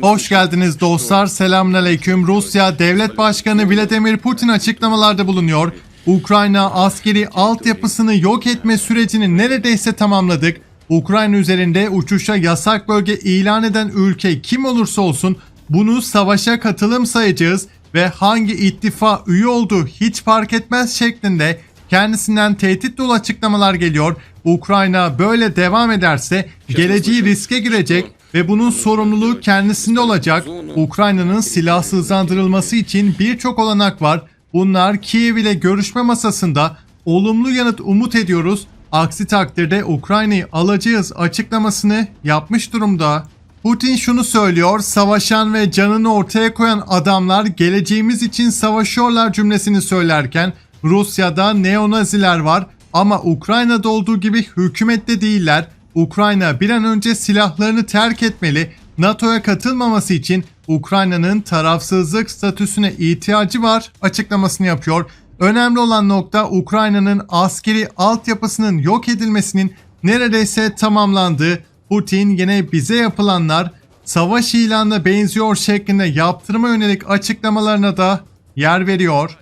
Hoş geldiniz dostlar. Selamünaleyküm. Rusya Devlet Başkanı Vladimir Putin açıklamalarda bulunuyor. Ukrayna askeri altyapısını yok etme sürecini neredeyse tamamladık. Ukrayna üzerinde uçuşa yasak bölge ilan eden ülke kim olursa olsun bunu savaşa katılım sayacağız ve hangi ittifa üye olduğu hiç fark etmez şeklinde kendisinden tehdit dolu açıklamalar geliyor. Ukrayna böyle devam ederse geleceği riske girecek ve bunun sorumluluğu kendisinde olacak. Ukrayna'nın silahsızlandırılması için birçok olanak var. Bunlar Kiev ile görüşme masasında olumlu yanıt umut ediyoruz. Aksi takdirde Ukrayna'yı alacağız açıklamasını yapmış durumda. Putin şunu söylüyor, savaşan ve canını ortaya koyan adamlar geleceğimiz için savaşıyorlar cümlesini söylerken Rusya'da neonaziler var ama Ukrayna'da olduğu gibi hükümette değiller. Ukrayna bir an önce silahlarını terk etmeli. NATO'ya katılmaması için Ukrayna'nın tarafsızlık statüsüne ihtiyacı var açıklamasını yapıyor. Önemli olan nokta Ukrayna'nın askeri altyapısının yok edilmesinin neredeyse tamamlandığı. Putin yine bize yapılanlar savaş ilanına benziyor şeklinde yaptırıma yönelik açıklamalarına da yer veriyor.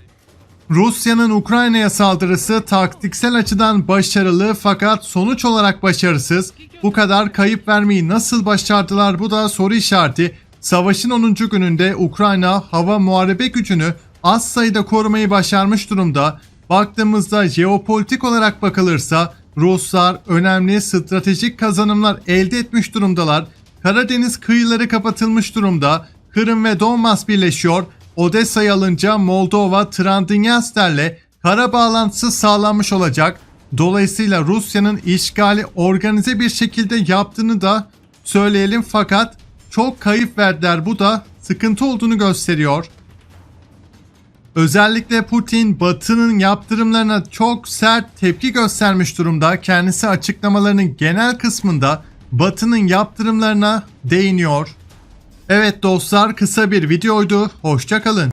Rusya'nın Ukrayna'ya saldırısı taktiksel açıdan başarılı fakat sonuç olarak başarısız. Bu kadar kayıp vermeyi nasıl başardılar bu da soru işareti. Savaşın 10. gününde Ukrayna hava muharebe gücünü az sayıda korumayı başarmış durumda. Baktığımızda jeopolitik olarak bakılırsa Ruslar önemli stratejik kazanımlar elde etmiş durumdalar. Karadeniz kıyıları kapatılmış durumda. Kırım ve Donbas birleşiyor. Odessa'yı alınca Moldova, Transnister'le kara bağlantısı sağlanmış olacak. Dolayısıyla Rusya'nın işgali organize bir şekilde yaptığını da söyleyelim fakat çok kayıp verdiler. Bu da sıkıntı olduğunu gösteriyor. Özellikle Putin Batı'nın yaptırımlarına çok sert tepki göstermiş durumda. Kendisi açıklamalarının genel kısmında Batı'nın yaptırımlarına değiniyor. Evet dostlar kısa bir videoydu. Hoşçakalın.